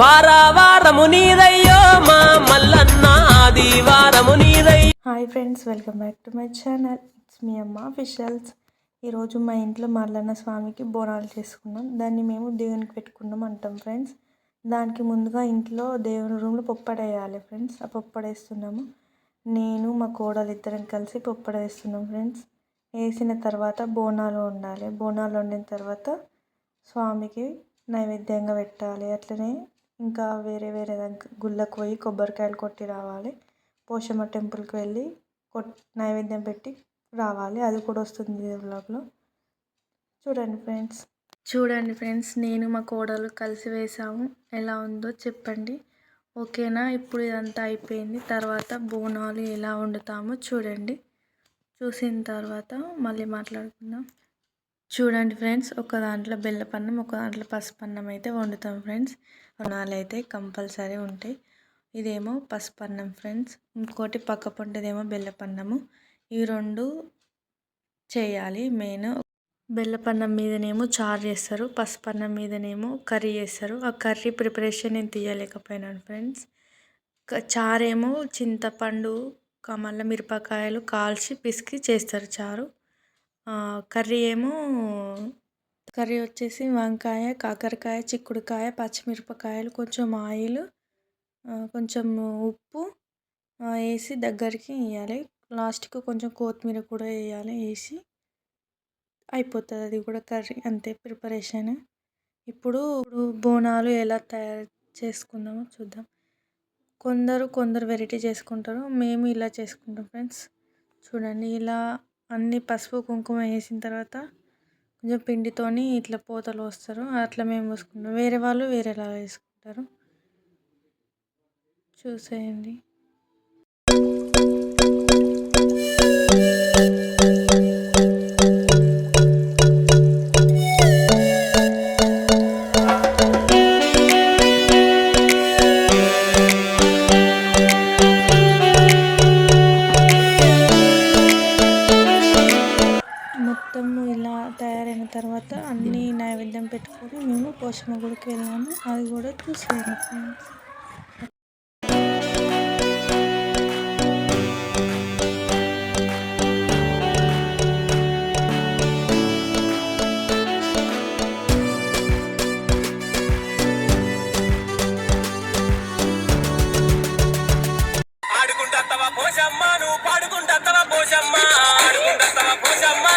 వారావారము నీదయ్యో మా మల్లన్న ఆదివారము నీదయ్యో. Hi friends welcome back to my channel. It's మీ అమ్మ ఫిషల్స్ ఈరోజు మా ఇంట్లో మల్లన్న స్వామికి బోనాలు చేసుకున్నాం. దాన్ని మేము దేవునికి పెట్టుకున్నాం అంటాం ఫ్రెండ్స్. దానికి ముందుగా ఇంట్లో దేవుని రూమ్లో పొప్పడ వేయాలి ఫ్రెండ్స్. ఆ పొప్పడ వేస్తున్నాము. నేను మా కోడలు ఇద్దరం కలిసి పొప్పడ వేస్తున్నాం ఫ్రెండ్స్. వేసిన తర్వాత బోనాలు ఉండాలి బోనాలు వండిన తర్వాత స్వామికి నైవేద్యంగా పెట్టాలి. అట్లనే ఇంకా వేరే వేరే దగ్గర గుళ్ళకు పోయి కొబ్బరికాయలు కొట్టి రావాలి. పోషమ్మ టెంపుల్కి వెళ్ళి కొట్ నైవేద్యం పెట్టి రావాలి. అది కూడా వస్తుంది ఈ వ్లాగ్లో చూడండి ఫ్రెండ్స్. చూడండి ఫ్రెండ్స్ నేను మా కోడలు కలిసి వేసాము. ఎలా ఉందో చెప్పండి. ఓకేనా? ఇప్పుడు ఇదంతా అయిపోయింది. తర్వాత బోనాలు ఎలా వండుతామో చూడండి. చూసిన తర్వాత మళ్ళీ మాట్లాడుకుందాం. చూడండి ఫ్రెండ్స్ ఒక దాంట్లో బెల్లపన్నం ఒక దాంట్లో పసుపన్నం అయితే వండుతాం ఫ్రెండ్స్. బోనాలు అయితే కంపల్సరీ ఉంటాయి. ఇదేమో పసుపన్నం ఫ్రెండ్స్. ఇంకోటి పక్క పొంటిదేమో బెల్లపన్నము. ఈ రెండు చేయాలి. మెయిన్ బెల్లపన్నం మీదనేమో చారు చేస్తారు. పసుపన్నం మీదనేమో కర్రీ చేస్తారు. ఆ కర్రీ ప్రిపరేషన్ నేను తీయలేకపోయినాను ఫ్రెండ్స్. చారేమో చింతపండు మళ్ళీ మిరపకాయలు కాల్చి పిసికి చేస్తారు చారు. కర్రీ ఏమో కర్రీ వచ్చేసి వంకాయ కాకరకాయ చిక్కుడుకాయ పచ్చిమిరపకాయలు కొంచెం ఆయిల్ కొంచెం ఉప్పు వేసి దగ్గరికి వేయాలి. లాస్ట్కి కొంచెం కొత్తిమీర కూడా వేయాలి వేసి అయిపోతుంది. అది కూడా కర్రీ అంతే ప్రిపరేషన్. ఇప్పుడు బోనాలు ఎలా తయారు చేసుకుందామో చూద్దాం. కొందరు కొందరు వెరైటీ చేసుకుంటారు. మేము ఇలా చేసుకుంటాం ఫ్రెండ్స్. చూడండి ఇలా అన్ని పసుపు కుంకుమ వేసిన తర్వాత కొంచెం పిండితోని ఇట్లా పోతలు వస్తారు. అట్లా మేము పోసుకుంటాం. వేరే వాళ్ళు వేరేలా వేసుకుంటారు. చూసేయండి. తయారైన తర్వాత అన్ని నైవేద్యం పెట్టుకొని మేము పోషణ గుడికి వెళ్ళాము. అది కూడా చూసాము పోషమ్మ.